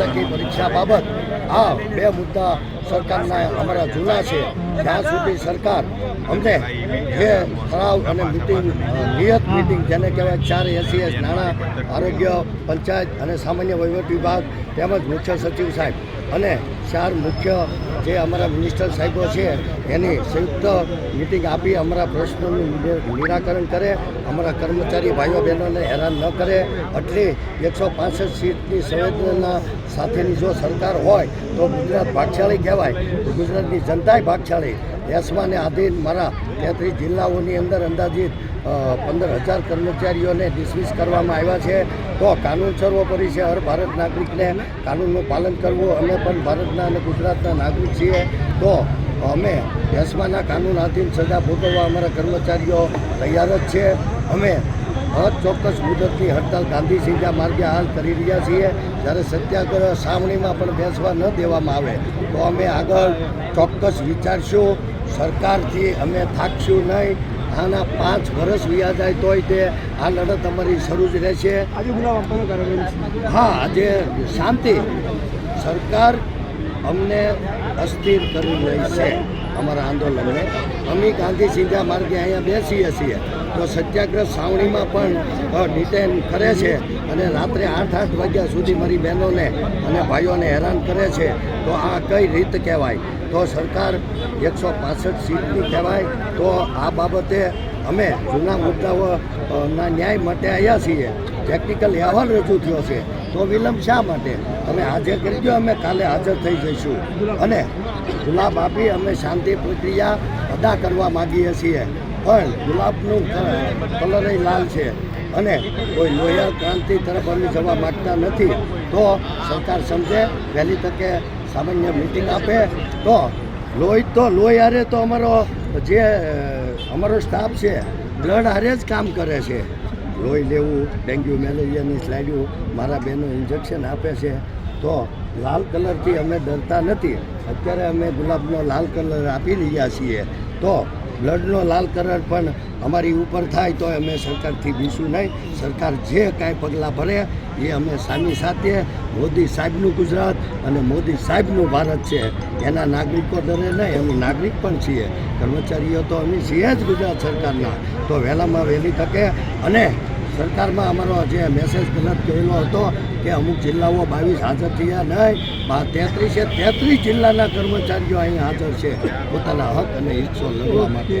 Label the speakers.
Speaker 1: સ્પર્ધકી પરીક્ષા બાબત. આ બે મુદ્દા સરકારના અમારા જૂના છે, ત્યાં સુધી સરકાર અમને જે ઠરાવ અને મિટિંગ, નિયત મિટિંગ જેને કહેવાય ચાર એસીએસ નાણાં, આરોગ્ય, પંચાયત અને સામાન્ય વહીવટ વિભાગ તેમજ મુખ્ય સચિવ સાહેબ અને ચાર મુખ્ય જે અમારા મિનિસ્ટર સાહેબો છે, એની સંયુક્ત મિટિંગ આપી અમારા પ્રશ્નોનું નિરાકરણ કરે, અમારા કર્મચારી ભાઈઓ બહેનોને હેરાન ન કરે, આટલી એકસો પાસઠ સીટની સંવેદના સાથેની જો સરકાર હોય તો ગુજરાત ભાગશાળી કહેવાય તો ગુજરાતની જનતાએ ભાગશાળી. દેશમાં આધીન મારા તેત્રીસ જિલ્લાઓની અંદર અંદાજિત પંદર હજાર કર્મચારીઓને ડિસમિસ કરવામાં આવ્યા છે. તો કાનૂન સર્વોપરી છે હર ભારત નાગરિકને કાનૂનનું પાલન કરવું. અમે પણ ભારતના અને ગુજરાતના નાગરિક છીએ. તો અમે દેશમાંના કાનૂન આધીન સજા ભોગવવા અમારા કર્મચારીઓ તૈયાર જ છે. અમે ચોક્કસ મુદતની હડતાલ ગાંધી સિંધા માર્ગે હાલ કરી રહ્યા છીએ. જ્યારે સત્યાગ્રહ સાવણીમાં પણ બેસવા ન દેવામાં આવે તો અમે આગળ ચોક્કસ વિચારશું. સરકારથી અમે થાકશું નહીં. આના પાંચ વર્ષ વ્યા જાય તોય તે આ લડત અમારી શરૂ જ રહેશે. હા આજે શાંતિ. સરકાર અમને અસ્થિર કરી રહી છે. અમારા આંદોલનને. અમે ગાંધી સીધા માર્ગે અહીંયા બેસીએ છીએ. તો સત્યાગ્રહ સાવણીમાં પણ ડિટેન કરે છે અને રાત્રે આઠ આઠ વાગ્યા સુધી મારી બહેનોને અને ભાઈઓને હેરાન કરે છે. તો આ કઈ રીત કહેવાય? તો સરકાર એકસો પાસઠ સીટની કહેવાય. તો આ બાબતે અમે જૂના મુદ્દાઓના ન્યાય માટે આવ્યા છીએ. ટેકનિકલ અહેવાલ રજૂ થયો છે. તો વિલંબ શા માટે? તમે હાજર કરી દો, અમે કાલે હાજર થઈ જઈશું. અને ગુલાબ આપી અમે શાંતિ પ્રક્રિયા અદા કરવા માગીએ છીએ. પણ ગુલાબનું કલર લાલ છે અને કોઈ લોયર ક્રાંતિ તરફ અમે જવા માગતા નથી. તો સરકાર સમજે, વહેલી તકે સામાન્ય મિટિંગ આપે. તો લોહી તો લોહી હારે તો અમારો જે અમારો સ્ટાફ છે બ્લડ હારે જ કામ કરે છે. લોહી લેવું, ડેન્ગ્યુ મેલેરિયાની સ્લાઇડ્યું મારા બહેનો ઇન્જેક્શન આપે છે. તો લાલ કલરથી અમે ડરતા નથી. અત્યારે અમે ગુલાબનો લાલ કલર આપી રહ્યા છીએ. તો બ્લડનો લાલ કલર પણ અમારી ઉપર થાય તો અમે સરકારથી બીશું નહીં. સરકાર જે કાંઈ પગલાં ભરે એ અમે સામી સાથે મોદી સાહેબનું ગુજરાત અને મોદી સાહેબનું ભારત છે. એના નાગરિકો ડરે નહીં. અમે નાગરિક પણ છીએ. કર્મચારીઓ તો અમે છીએ જ ગુજરાત સરકારના. તો વહેલામાં વહેલી તકે અને સરકારમાં અમારો જે મેસેજ ગલત કહેલો હતો કે અમુક જિલ્લાઓ બાવીસ હાજર થયા નહીં તેત્રીસે તેત્રીસ જિલ્લાના કર્મચારીઓ અહીં હાજર છે. પોતાના હક અને હિસ્સો લડવા માટે.